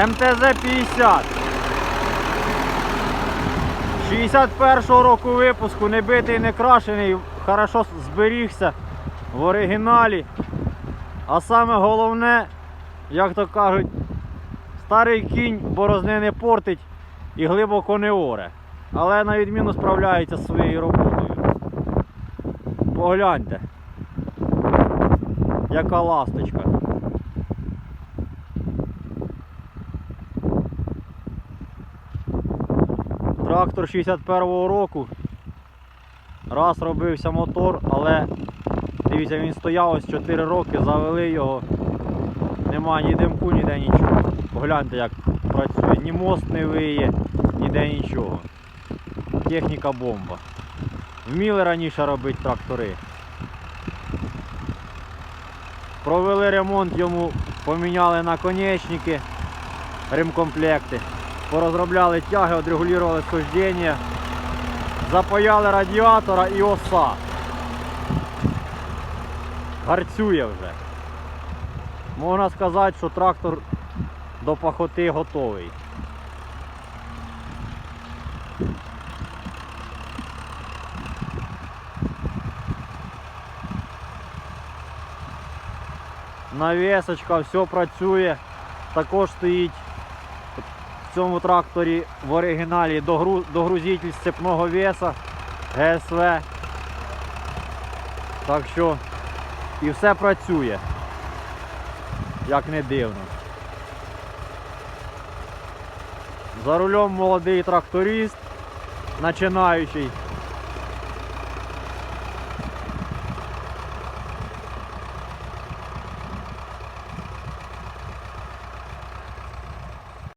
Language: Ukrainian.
МТЗ-50. 61-го року випуску, не битий, не крашений, хорошо зберігся в оригіналі. А саме головне, як то кажуть, старий кінь борозни не портить і глибоко не оре. Але на відміну справляється зі своєю роботою. Погляньте. Яка ласточка. Трактор 61-го року. Раз робився мотор, але дивіться, він стояв ось 4 роки, завели його. Нема ні димку, ніде нічого. Погляньте, як працює. Ні мост не виє, ніде нічого. Техніка бомба. Вміли раніше робити трактори. Провели ремонт йому, поміняли наконечники, ремкомплекти, порозробляли тяги, отрегулювали схождення, запаяли радіатора і оса. Гарцює вже. Можна сказати, що трактор до пахоти готовий. Навісочка, все працює. Також стоїть в цьому тракторі в оригіналі догрузитель сцепного веса ГСВ. Так що і все працює. Як не дивно. За рулем молодий тракторист, починаючий.